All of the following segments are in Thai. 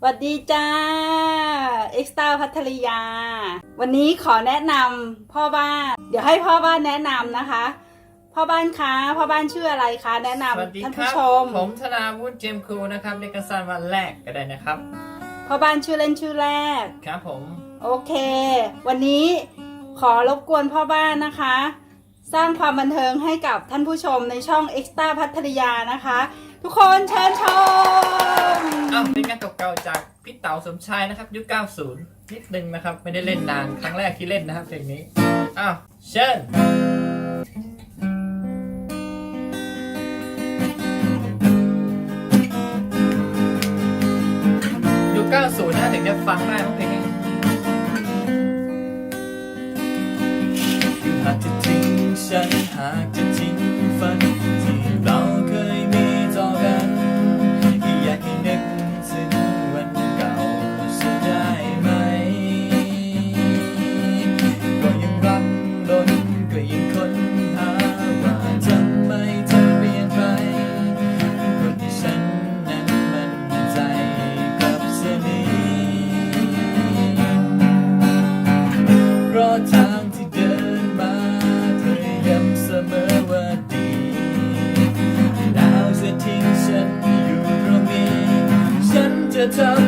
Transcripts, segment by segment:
สวัสดีจ้า เอ็กซ์ตาพัทริยา วันนี้ขอแนะนำพ่อบ้าน เดี๋ยวให้พ่อบ้านแนะนำนะคะ พ่อบ้านคะ พ่อบ้านชื่ออะไรคะ แนะนสวัสดีำท่านครัผู้บชม ผมธนาวุฒิเจมส์ครูนะครับเรียกกันสั้นวันแรกก็ได้นะครับ พ่อบ้านชื่อเล่นชื่อแรก ครับผม โอเค วันนี้ขอรบกวนพ่อบ้านนะคะ สร้างความบันเทิงให้กับท่านผู้ชมในช่อง e x t r a พัทยานะคะ ทุกคนเชิญชม อ้าวเป็นงานเก่าๆจากพี่เต๋าสมชายนะครับ ยุค 90 นิดนึงนะครับ ไม่ได้เล่นนาน ครั้งแรกที่เล่นนะครับเพลงนี้ อ้าว เชิญยุค 90 นะถึงจะฟังได้เพลงนี้หากจะทิ้ง ฉันหากจะ ฉั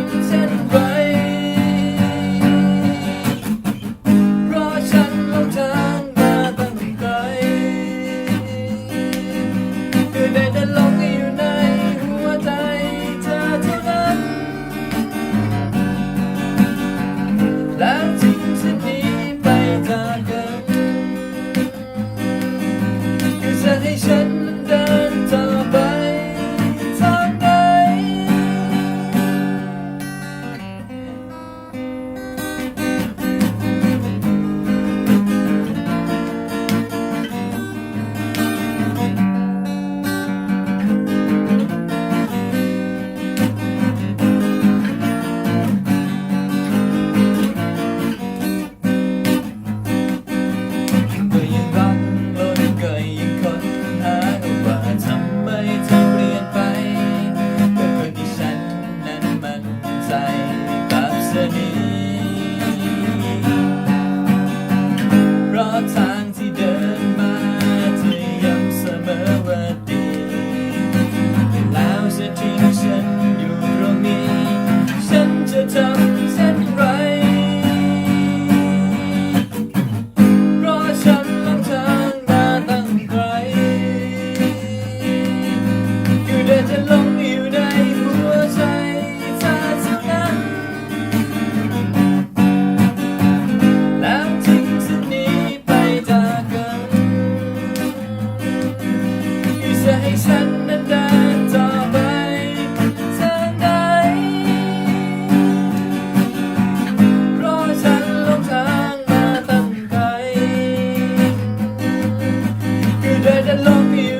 คือไ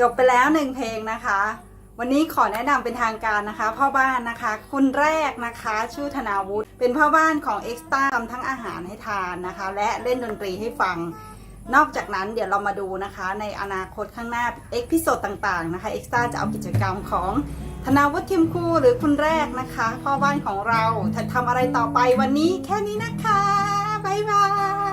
จบไปแล้วหนึ่งเพลงนะคะ วันนี้ขอแนะนำเป็นทางการนะคะ พ่อบ้านนะคะ คนแรกนะคะชื่อธนาวุฒิเป็นพ่อบ้านของเอ็กซ์ต้าทำทั้งอาหารให้ทานนะคะ และเล่นดนตรีให้ฟัง นอกจากนั้นเดี๋ยวเรามาดูนะคะ ในอนาคตข้างหน้าเอ็กพิโซดต่างๆนะคะเอ็กซ์ต้าจะเอากิจกรรมของธนาวุฒิทิมคู่หรือคุณแรกนะคะพ่อบ้านของเราจะทำอะไรต่อไปวันนี้แค่นี้นะคะบ๊ายบาย